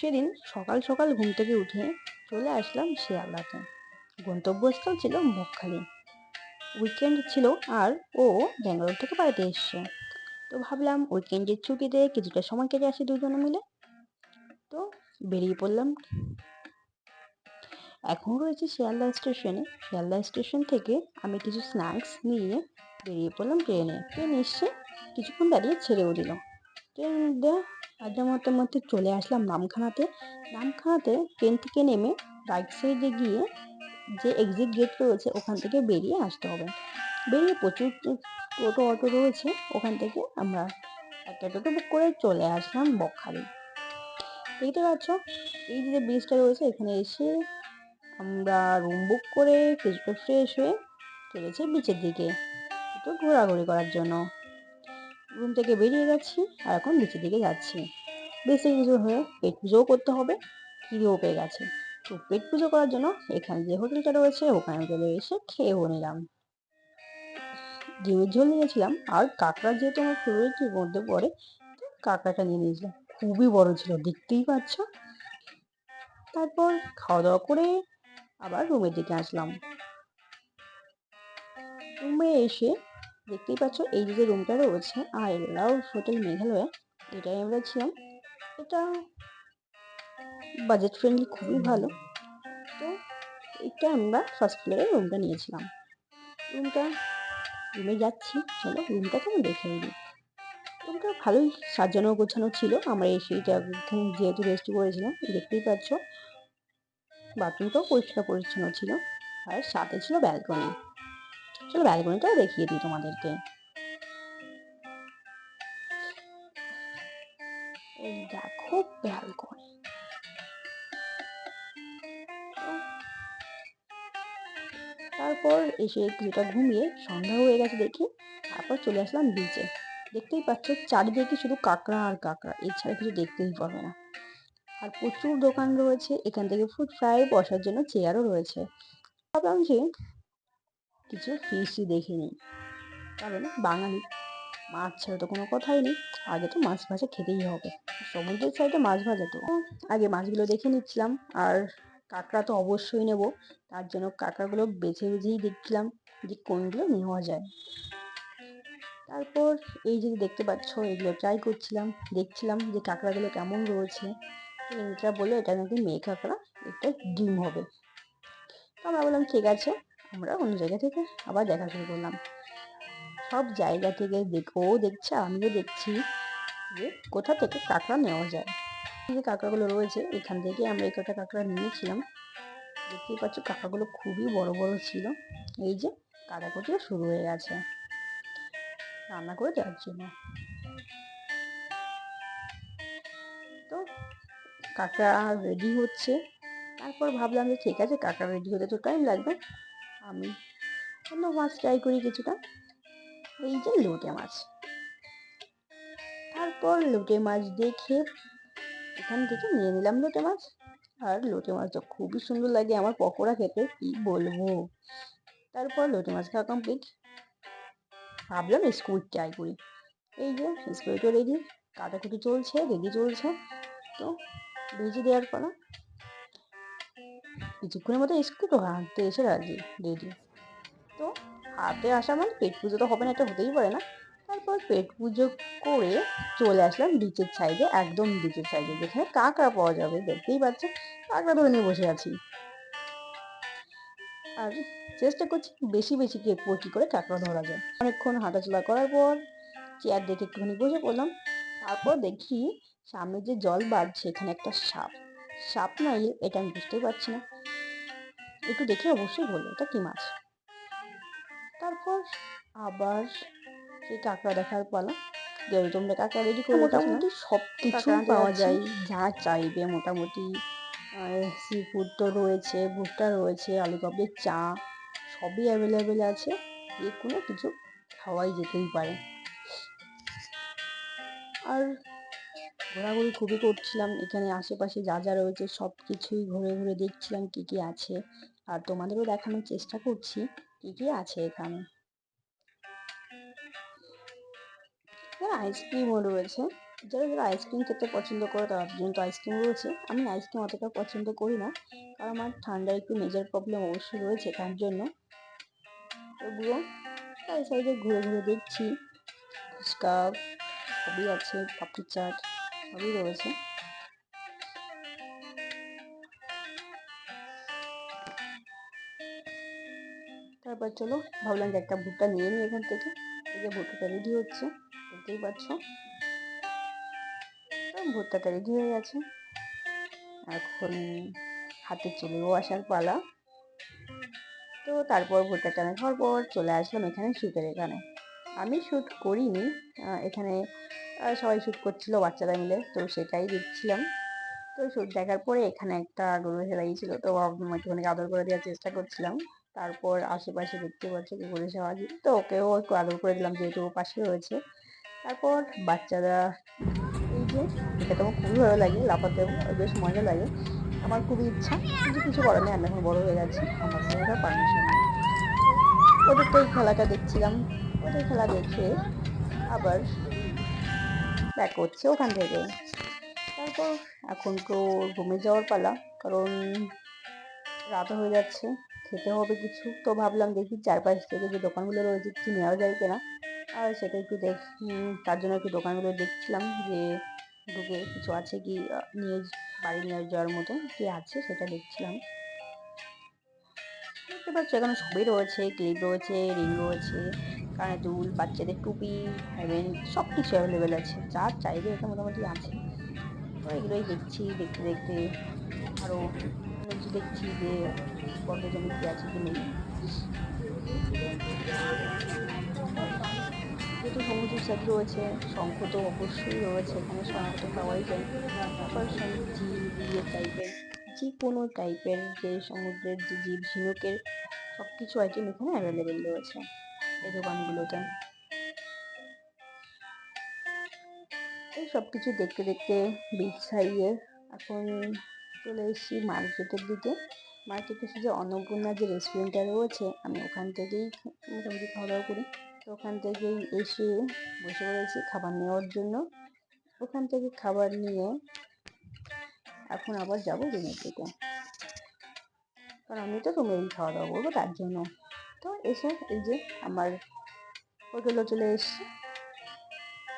সেদিন সকাল সকাল ঘুম থেকে উঠে চলে আসলাম শিয়ালদাতে। গন্তব্যস্থল ছিল মুখখালি। উইকেন্ড ছিল আর ও ব্যাঙ্গালোর থেকে বাড়িতে এসছে। তো ভাবলাম উইকেন্ডের ছুটিতে কিছুটা সময় কেটে আসি দুজনে মিলে। তো বেরিয়ে পড়লাম। এখন রয়েছে শিয়ালদা স্টেশনে। শিয়ালদা স্টেশন থেকে আমি কিছু স্ন্যাক্স নিয়ে বেরিয়ে পড়লাম ট্রেনে। ট্রেন এসছে কিছুক্ষণ দাঁড়িয়ে ছেড়েও দিল। ট্রেন আড্ডা মারতে মারতে চলে আসলাম নামখানাতে। নামখানাতে ট্রেন থেকে নেমে রাইট সাইডে গিয়ে যে এক্সিট গেট রয়েছে, ওখান থেকে বেরিয়ে আসতে হবে। বেরিয়ে প্রচুর টোটো অটো রয়েছে, ওখান থেকে আমরা একটা টোটো বুক করে চলে আসলাম বকখালি। দেখতে পাচ্ছ, এই যে ব্রিজটা রয়েছে, এখানে এসে আমরা রুম বুক করে কিছুটা ফ্রেশ হয়ে চলেছি বিচের দিকে। একটু ঘোরাঘুরি করার জন্য। রুম থেকে বেরিয়ে যাচ্ছি আর এখন বিচের দিকে যাচ্ছি। বেশি কিছু হয়ে পেট পুজোও করতে হবে, খিদেও পেয়ে গেছে। তো পেট পুজো করার জন্য এখানে যে হোটেলটা রয়েছে, ওখানে চলে এসে খেয়েও নিলাম। ডিমের ঝোল নিয়েছিলাম, আর কাঁকড়া যেহেতু আমার ফেভারিটের মধ্যে পড়ে কাঁকড়াটা নিয়ে নিয়েছিলাম। খুবই বড় ছিল, দেখতেই পাচ্ছ। তারপর খাওয়া দাওয়া করে আবার রুমের দিকে আসলাম। রুমে এসে দেখতেই পাচ্ছ এই যে রুমটা রয়েছে। আর এরাও হোটেল মেঘালয়, এটাই আমরা ছিলাম। এটা বাজেট ফ্রেন্ডলি খুবই ভালো। তো এটা আমরা ফার্স্ট ফ্লোরে রুমটা নিয়েছিলাম। রুমটা, রুমে যাচ্ছি। চলো রুমটাকে আমি দেখে নিই। রুমটা ভালোই সাজানো গোছানো ছিল। আমরা এসেইটা যেহেতু রেস্ট করেছিলাম, দেখতেই পাচ্ছ। বাথরুমটাও পরিষ্কার পরিচ্ছন্ন ছিল। আর সাথে ছিল ব্যালকনি চলো ব্যালকনিটাও দেখিয়ে দিই তোমাদেরকে। দেখো ব্যালকনি তারপর এসে কিছুটা ঘুমিয়ে সন্ধ্যা হয়ে গেছে দেখি তারপর চলে আসলাম বিচে দেখতেই পাচ্ছ চারিদিকে শুধু কাঁকড়া আর কাঁকড়া, এছাড়া কিছু দেখতেই পাবে না। আর প্রচুর দোকান রয়েছে, এখান থেকে ফুড ফ্রাই বসার জন্য চেয়ারও রয়েছে। ভাবলাম যে কিছু ফিশই দেখে নিই কারণ বাঙালি, মাছ ছাড়া তো কোনো কথাই নেই। আগে তো মাছ ভাজা খেতেই হবে। সমুদ্রের সাইডে মাছ ভাজা তো। আগে মাছগুলো দেখে নিচ্ছিলাম। আর কাঁকড়া তো অবশ্যই নেব। তার জন্য কাঁকড়াগুলো বেছে বেছেই দেখছিলাম যে কোনগুলো নেওয়া যায়। তারপর এই যে দেখতে পাচ্ছ, এগুলো ট্রাই করছিলাম। দেখছিলাম যে কাঁকড়াগুলো কেমন রয়েছে। এটা বলল, এটা নাকি মেয়ে কাঁকড়া? এটা ডিম হবে। তো আমরা বললাম, ঠিক আছে। আমরা অন্য জায়গা থেকে আবার দেখা শুরু করলাম। সব জায়গা থেকে দেখ, ও দেখছে, আমিও দেখছি যে কোথা থেকে কাঁকড়া নেওয়া যায়। যে কাঁকড়াগুলো রয়েছে, এখান থেকে আমরা এই কটা কাঁকড়া নিয়েছিলাম। দেখতেই পাচ্ছ কাঁকড়াগুলো খুবই বড় বড় ছিল। এই যে কাটাকুটিও শুরু হয়ে গেছে। রান্না করে দেওয়ার জন্য। তো কাঁকড়া রেডি হচ্ছে। তারপর ভাবলাম যে ঠিক আছে, কাঁকড়া রেডি হতে তো টাইম লাগবে। আমি। অন্য মাছ ট্রাই করি কিছুটা। এই যে লোটে মাছ। তারপর লোটে মাছ দেখে এখান থেকে নিয়ে নিলাম লোটে মাছ। আর লোটে মাছটা খুবই সুন্দর লাগে, আমার পকোড়া খেতে, কি বলব? তারপর লোটে মাছ খাওয়া কমপ্লিট ভাবলাম স্কুইড ট্রাই করি। এই যে স্কুইডও রেডি কাটাকুটি চলছে রেডি চলছে, তো ভেজে দেওয়ার পর কিছুক্ষণের মতো স্কুইডও হাঁটতে এসে রাজি, রেডি। তো হাতে আসা মানে পেট পুজো তো হবে না, এটা হতেই পারে না। তারপর পেট পুজো করে চলে আসলাম বিচের সাইডে একদম বিচের সাইডে যেখানে কাঁকড়া পাওয়া যাবে, দেখতেই পাচ্ছে। কাঁকড়া ধরে নিয়ে বসে আছি। আর চেষ্টা করছি বেশি বেশি কে কী করে কাঁকড়া ধরা যায়। অনেকক্ষণ হাঁটাচলা করার পর চেয়ার দেখে একটুখানি বসে পড়লাম। তারপর দেখি সামনে যে জল বাড়ছে, এখানে একটা সাপ। সাপ না, এটা আমি বুঝতেই পারছি না। একটু দেখে অবশ্যই বলব এটা কি মাছ? তারপর আবার সেই কাঁকড়া দেখার পালা। তোমরা কাঁকড়া রেডি করে মোটামুটি সব কিছু পাওয়া যায় যা চাইবে মোটামুটি। সি ফুড তো রয়েছে ভুট্টা রয়েছে আলু কাবলির চা সবই অ্যাভেলেবেল আছে। যে কোনো কিছু খাওয়াই যেতেই পারে। আর ঘোরাঘুরি খুবই করছিলাম। এখানে আশেপাশে যা যা রয়েছে সব কিছুই ঘুরে ঘুরে দেখছিলাম কী কী আছে। আর তোমাদেরও দেখানোর চেষ্টা করছি কী কী আছে এখানে। আইসক্রিমও রয়েছে। যারা যারা আইসক্রিম খেতে পছন্দ করে তাদের জন্য আইসক্রিম রয়েছে। আমি আইসক্রিম অতটা পছন্দ করি না। কারণ আমার ঠান্ডার একটু মেজার প্রবলেম অবশ্যই রয়েছে তার জন্য। তবুও তাই সাইডে ঘুরে ঘুরে দেখছি। ফুচকা, সবই আছে পাপড়ি চাট সবই রয়েছে। তারপর চলো, ভাবলাম যে একটা ভুট্টা নিয়ে নিই এখান থেকে। এই যে ভুট্টাটা রেডি হচ্ছে, দেখতেই পাচ্ছ। ভুট্টাটা রেডি হয়ে গেছে। এখন হাতে চলেও আসার পালা। তো তারপর ভুট্টা টানা খাওয়ার পর চলে আসলাম এখানে শ্যুটের এখানে। আমি শ্যুট করিনি এখানে সবাই শ্যুট করছিল বাচ্চারা মিলে, তো সেটাই দেখছিলাম। তো শ্যুট দেখার পরে এখানে একটা গরু এসে দাঁড়িয়েছিল তো একটুখানি আদর করে দেওয়ার চেষ্টা করছিলাম। তারপর আশেপাশে দেখতে পাচ্ছি কুকুরের সবাই তো ওকেও একটু আদর করে দিলাম যেহেতু পাশে রয়েছে। তারপর বাচ্চারা, এই যে, এটা তো আমার খুবই ভালো লাগে লাফাতেও বেশ মজা লাগে। আমার খুবই ইচ্ছা, কিন্তু কিছু করার নেই, আমি এখন বড় হয়ে গেছি, আমার সেটা পারমিশন ওদের তো এই খেলাটা দেখছিলাম, ওদের খেলা দেখে আবার ব্যাক করছে ওখান থেকে। তারপর এখন তো ঘুমে যাওয়ার পালা, কারণ রাত হয়ে যাচ্ছে। খেতে হবে কিছু। তো ভাবলাম দেখি চারপাশ থেকে যে দোকানগুলো রয়েছে কিছু নেওয়া যায় কিনা। আর সেটা একটু দেখ তার জন্য একটু দোকানগুলো দেখছিলাম যে ঢুকে কিছু আছে কি নিয়ে বাড়ি নিয়ে যাওয়ার মতো কি আছে সেটা দেখছিলাম। দেখতে পাচ্ছ এখানে সবই রয়েছে ক্লিপ রয়েছে, রিং রয়েছে, কানে দুল বাচ্চাদের টুপি হ্যাভেন সব কিছু অ্যাভেলেবেল আছে। যা চাইবে এটা মোটামুটি আছে। তো এগুলোই দেখছি, দেখতে দেখতে আরও দেখছি যে জমি কি আছে কি নেই। যেহেতু সমুদ্র সাইড রয়েছে, শঙ্খ তো অবশ্যই রয়েছে, এখানে শঙ্খ তো পাওয়াই যায়। তারপর ঝিল বিয়ে টাইপের যে কোনো টাইপের যে সমুদ্রের যে জীব, ঝিনুকের সব কিছু আইটেম এখানে অ্যাভেলেবেল রয়েছে এই দোকানগুলোতে। এই সব কিছু দেখতে দেখতে বিচ সাইডে এখন চলে এসেছি মার্কেটের দিকে। মার্কেটে যে অন্নপূর্ণা যে রেস্টুরেন্টটা রয়েছে, আমি ওখান থেকেই মোটামুটি খাওয়া দাওয়া করি। তো ওখান থেকেই এসে বসে পড়েছি খাবার নেওয়ার জন্য। ওখান থেকে খাবার নিয়ে এখন আবার যাব রুমের দিকে। কারণ আমি তো রুমেরই খাওয়া দাওয়া করব তার জন্য। তো এসে এই যে আমার হোটেলও চলে এসছে।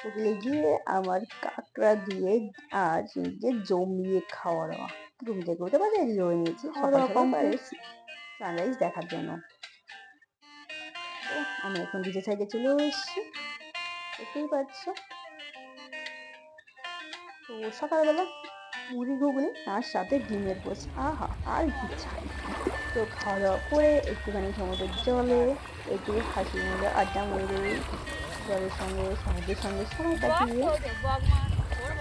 হোটেলে গিয়ে আমার কাঁকড়া দিয়ে আর নিজে জমিয়ে খাওয়া দাওয়া রুম থেকে উঠে বাজে রেডি হয়ে নিয়েছি খাওয়া দাওয়া সানরাইজ দেখার জন্য। তো আমি এখন ডিজে সাইডে চলে এসেছি। দেখতেই পাচ্ছ। তো সকালবেলা মুড়ি ঘুগনি তার সাথে ডিমের পোচ আহা আর কি চাই। তো খাওয়া দাওয়া করে একটুখানি সমুদ্রের জলে একটু হাসি মজা আড্ডা মেরে জলের সঙ্গে সমুদ্রের সঙ্গে সময় কাটিয়ে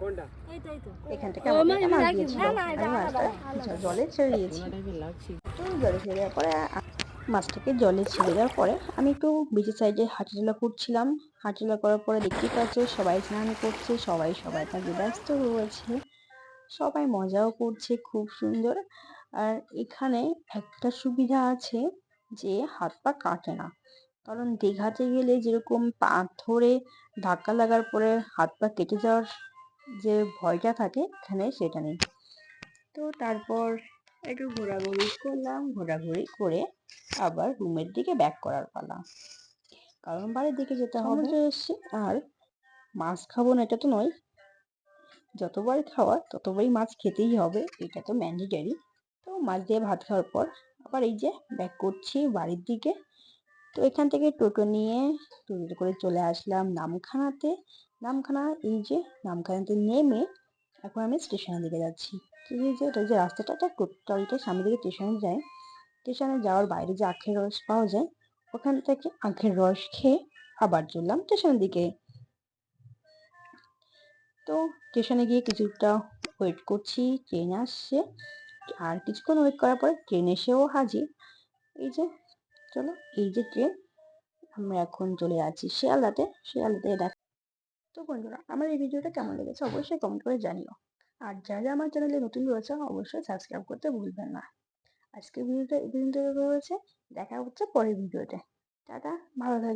কোনটা? এই তো। এখান থেকে ও, আমাকে মানে জলে ছেড়ে দিয়েছি। জলে ছেড়ে দেওয়ার পরে মাছটাকে জলে ছেড়ে দেওয়ার পরে আমি একটু বিচের সাইডে হাঁটাচলা করছিলাম। হাঁটাচলা করার পরে দেখতেই পাচ্ছ সবাই স্নান করছে সবাই সবাই কাজে ব্যস্ত রয়েছে। সবাই মজাও করছে খুব সুন্দর। আর এখানে একটা সুবিধা আছে যে হাত পা কাটে না। কারণ দীঘাতে গেলে যেরকম পাথরে ধাক্কা লাগার পরে হাত পা কেটে যাওয়ার যে ভয়টা থাকে এখানে সেটা নেই। তো তারপর একটু ঘোরাঘুরি করলাম ঘোরাঘুরি করে আবার রুমের দিকে ব্যাক করার পালা। কারণ বাড়ির দিকে যেতে হবে। এসছি। আর মাছ খাব না এটা তো নয়। যতবার খাওয়া ততবারই মাছ খেতেই হবে এটা তো ম্যান্ডেটারি তো মাছ দিয়ে ভাত খাওয়ার পর আবার এই যে ব্যাক করছি বাড়ির দিকে। তো এখান থেকে টোটো নিয়ে টোটো করে চলে আসলাম নামখানাতে। নামখানা, এই যে নামখানাতে নেমে এখন আমি স্টেশনের দিকে যাচ্ছি। এই যে, এটা যে রাস্তাটা একটা টোটালটা সামনে দিকে স্টেশনে যায়। স্টেশনে যাওয়ার বাইরে যে আখের রস পাওয়া যায়, ওখান থেকে আখের রস খেয়ে আবার চললাম স্টেশনের দিকে। তো স্টেশনে গিয়ে কিছুটা ওয়েট করছি ট্রেন আসছে। আর কিছুক্ষণ ওয়েট করার পরে ট্রেন এসেও হাজির। এই যে, চলো, এই যে ট্রেন আমরা এখন চলে যাচ্ছি শিয়ালদাতে। শিয়ালদাতে দেখ তো বন্ধুরা, আমার এই ভিডিওটা কেমন লেগেছে অবশ্যই কমেন্ট করে জানিও। আর যারা আমার চ্যানেলে নতুন রয়েছে অবশ্যই সাবস্ক্রাইব করতে ভুলবেন না। আজকের ভিডিওটা এই পর্যন্ত রয়েছে, দেখা হচ্ছে পরের ভিডিওতে। টাটা, ভালো থাকবে